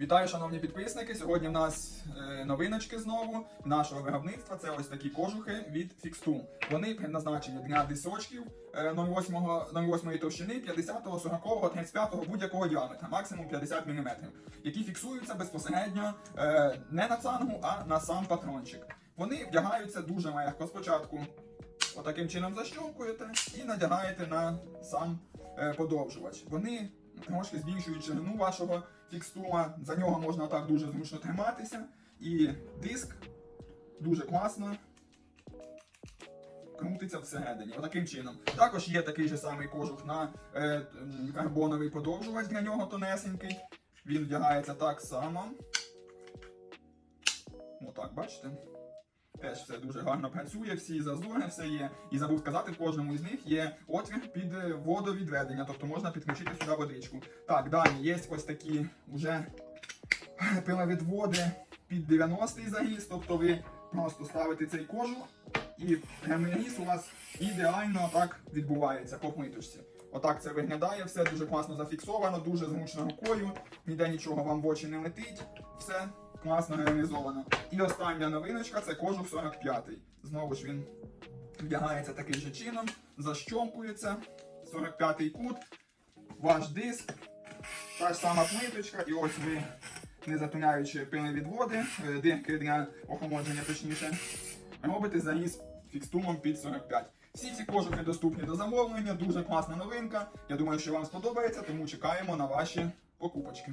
Вітаю, шановні підписники. Сьогодні в нас е, новиночки знову нашого виробництва. Це ось такі кожухи від Fixtu. Вони предназначені для дисочків е, 0,8 0,8 товщини, 50, 40, 35 будь-якого діаметра, максимум 50 мм, які фіксуються безпосередньо е, не на цангу, а на сам патрончик. Вони вдягаються дуже легко. Спочатку отаким чином защолкуєте і надягаєте на сам подовжувач. Вони трошки збільшують ширину вашого фікстума. За нього можна так дуже зручно триматися. І диск дуже класно крутиться всередині. Отаким чином. Також є такий же самий кожух на е, карбоновий подовжувач для нього тонесенький. Він вдягається так само. Отак, бачите? Теж все дуже гарно працює, всі зазори, все є. І забув сказати, в кожному із них є отвір під е, водовідведення, тобто можна підключити сюди водичку. Так, далі є ось такі вже пиловідводи під 90-й загіз, тобто ви просто ставите цей кожух і різ у вас ідеально так відбувається по плиточці. Отак це виглядає, все дуже класно зафіксовано, дуже зручно рукою, ніде нічого вам в очі не летить, все класно реалізовано. І остання новиночка це кожух 45-й. Знову ж він вдягається таким же чином, защолкується, 45-й кут, ваш диск, та ж сама плиточка, і ось ви, не затуняючи пильні відводи, е, дирки для охолодження точніше, робите заріз фікстумом під 45. Всі ці кожухи доступні до замовлення, дуже класна новинка. Я думаю, що вам сподобається, тому чекаємо на ваші покупочки.